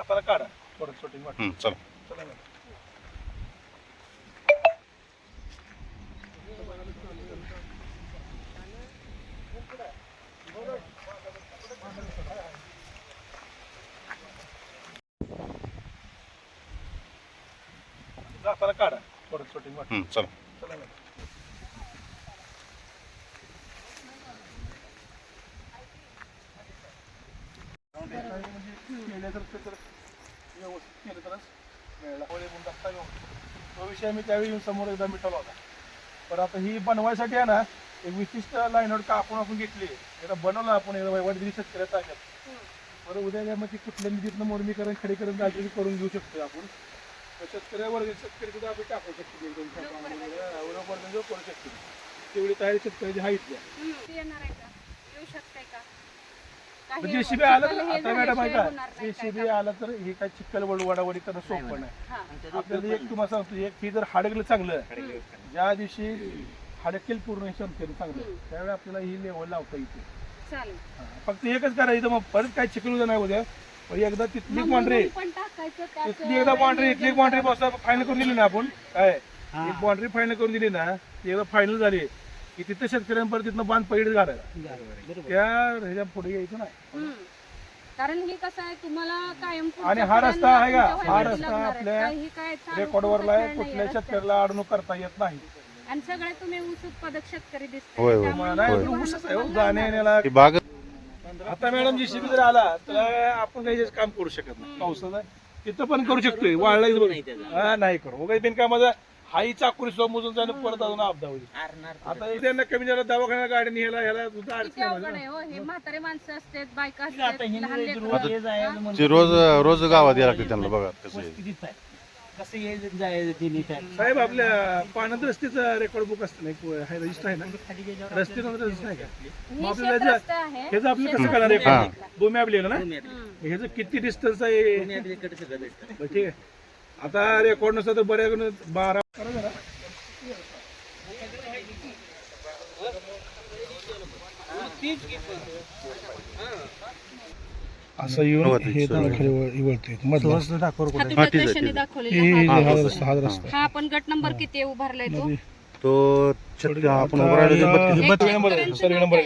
जाताना काढा. परत शूटिंग वाट हं, चला. चला मॅडम. जाताना काढा. परत शूटिंग चला. चला मॅडम. म्हणजे तर व्यवस्थित केलं तरच मिळाला होळी म्हणून टाकता येऊ. तो विषय मी त्यावेळी येऊन समोर एकदा मिटवला होता पण आता ही बनवायसाठी आहे ना एक विशिष्ट लाईनवर का आपण आपण घेतली एकदा बनवलं आपण एकदा वाईट दिली शेतकऱ्याचा बरं उद्या मग ती कुठल्या निधीतनं मोरमीकरण खडीकरण दाखल करून घेऊ शकतो आपण तर शेतकऱ्यावर शेतकरी सुद्धा आपण टाकू शकतो एकदम म्हणजे करू शकतो तेवढी तयारी शेतकऱ्याची आहे. येणार आहे का येऊ का म्हणजे जेसीबी आलं तर आता मॅडम आहे झाल्याशिवाय का होणार नाही काय जेसीबी आलं तर हे काय चिखल वडवाडावडी करणं सोपं नाही. हा. आपल्याला एक तुम्हाला सांगतो एक ही जर हाडकलं चांगलं ज्या दिवशी हाडकेल पूर्ण हे संपतेल चांगलं त्यावेळी आपल्याला ही लेवल लावता येते. हा. फक्त एकच करायचं मग परत काय चिखल उद्या नाही उद्या. एकदा तिथली बाउंड्री तिथली एकदा बाउंड्री इथली बाउंड्री बस फायनल करून दिली ना आपण. काय? एक बाउंड्री फायनल करून दिली ना ती एकदा फायनल झाली. की तिथं शेतकऱ्यांपर्यंत तिथनं बांध पहिले घालायला त्या ह्याच्या पुढे यायचं नाही. कारण हे कसं आहे तुम्हाला कायम आणि हा रस्ता आहे का? हा रस्ता आपल्या रेकॉर्डवरला आहे कुठल्या. शेतकऱ्याला अडवणूक करता येत नाही. आणि सगळे तुम्ही ऊस उत्पादक शेतकरी हो, ही आता मॅडम जी शिबी जर आला तर आपण काही काम करू शकत नाही. पावसाचं. तिथं पण करू शकतोय हा नाही करू. काही बिनकामाचा हाही चाकूरी सुद्धा मोजून जाणं परत अजून अपदा होईल. आता त्यांना कमी झालं दवाखान्याला गाडी न्यायला ह्याला सुद्धा किती अवघड आहे आहे हो हे म्हातारे माणसं असतात बायका असतात लहान लेकरं. आता ते रोज रोज गावात यायला लागते त्यांना बघा कसं आहे. कसं यायचं जायचं तिन्ही काय साहेब आपल्या पाण्यात रस्त्याचं रेकॉर्ड बुक असतं ना एक आहे रजिस्टर आहे ना? रस्त्याचं रजिस्टर आहे का? हे आपल्याला शेत ह्याचं- रस्ते आहे. ह्याचं आपलं कसं करणार हा. आहे. भूमी आपली ना? हम्म. ह्याचं किती डिस्टन्स आहे? बरं, ठीक आहे. आता रेकॉर्ड नसतं तर बऱ्या बारा करा जरा. असं हो, येऊन ते हे सगळं. खाली वळते मधलं. तुम्ही ठीक आहे, कशाने ठीक दाखवलेलं रस्ता रस्ता हा आपण गट नंबर किती उभारलाय तो. तो आपण नंबर नंबर.